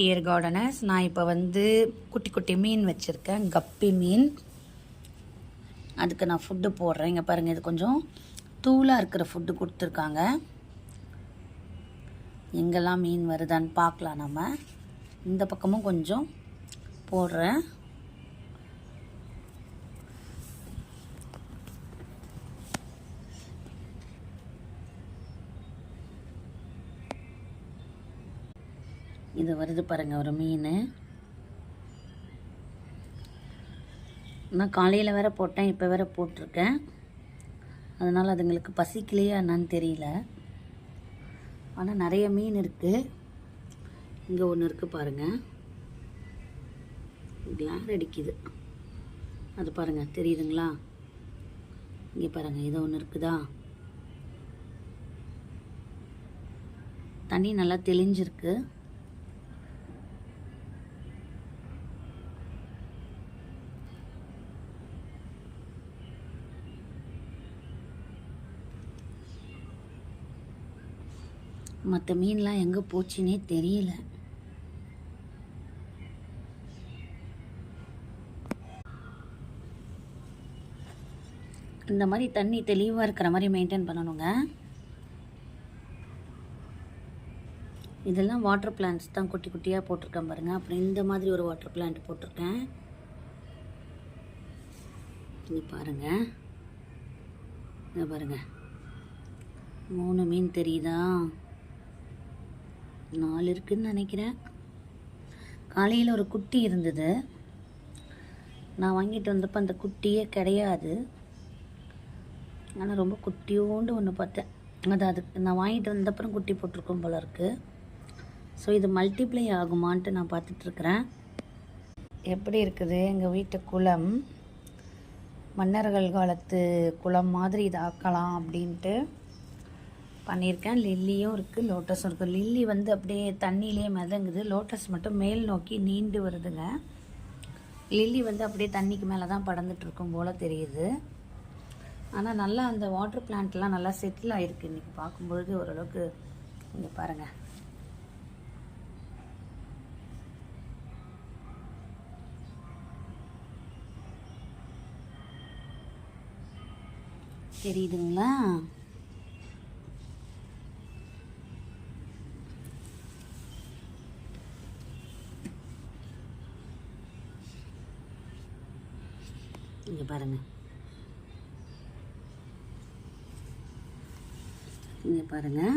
Dear gardeners நான் இப்போ வந்து குட்டி குட்டி மீன் வச்சுருக்கேன். கப்பி மீன். அதுக்கு நான் ஃபுட்டு போடுறேன். இங்கே பாருங்கள் இது கொஞ்சம் தூளாக இருக்கிற ஃபுட்டு கொடுத்துருக்காங்க. எங்கெல்லாம் மீன் வருதான்னு பார்க்கலாம் நம்ம இந்த பக்கமும் கொஞ்சம் போடுறேன். இது வருது பாருங்க ஒரு மீன். நான் காலையில் வேற போட்டேன் இப்போ வேற போட்டிருக்கேன். அதனால் அதுங்களுக்கு பசிக்கலையா என்னன்னு தெரியல. ஆனால் நிறைய மீன் இருக்குது இங்கே ஒன்று இருக்குது பாருங்கள் கிளார் அடிக்குது. அது பாருங்கள் தெரியுதுங்களா? இங்கே பாருங்கள் இது ஒன்று இருக்குதா? தண்ணி நல்லா தெளிஞ்சிருக்கு. மற்ற மீன்லாம் எங்கே போச்சுன்னே தெரியல. இந்த மாதிரி தண்ணி தெளிவாக இருக்கிற மாதிரி மெயின்டைன் பண்ணணுங்க. இதெல்லாம் வாட்டர் பிளான்ட்ஸ் தான் குட்டி குட்டியாக போட்டிருக்கேன் பாருங்கள் அப்புறம் இந்த மாதிரி ஒரு வாட்டர் பிளான்ட் போட்டிருக்கேன். இது பாருங்கள் இதை பாருங்கள் மூணு மீன் தெரியுதா? நாலு இருக்குன்னு நினைக்கிறேன். காலையில் ஒரு குட்டி இருந்தது. நான் வாங்கிட்டு வந்தப்போ அந்த குட்டியே கிடையாது. ஆனால் ரொம்ப குட்டியோண்டு ஒன்று பார்த்தேன். அது அதுக்கு நான் வாங்கிட்டு வந்தப்புறம் குட்டி போட்டிருக்கோம் போல இருக்குது ஸோ இது மல்டிப்ளை ஆகுமான்ட்டு நான் பார்த்துட்ருக்குறேன். எப்படி இருக்குது எங்கள் வீட்டு குளம்? மன்னர்கள் காலத்து குளம் மாதிரி இது ஆக்கலாம் அப்படின்ட்டு பண்ணியிருக்கேன். லில்லியும் இருக்குது லோட்டஸும் இருக்குது லில்லி வந்து அப்படியே தண்ணியிலே மிதங்குது. லோட்டஸ் மட்டும் மேல் நோக்கி நீண்டு வருதுங்க. லில்லி வந்து அப்படியே தண்ணிக்கு மேலே தான் படந்துட்டுருக்கும் போல் தெரியுது. ஆனால் நல்லா அந்த வாட்டர் பிளான்ட்லாம் நல்லா செட்டில் ஆகிருக்கு இன்றைக்கி பார்க்கும்பொழுது. ஓரளவுக்கு இங்கே பாருங்கள் தெரியுதுங்களா? இங்கே பாருங்கள் இங்கே பாருங்கள்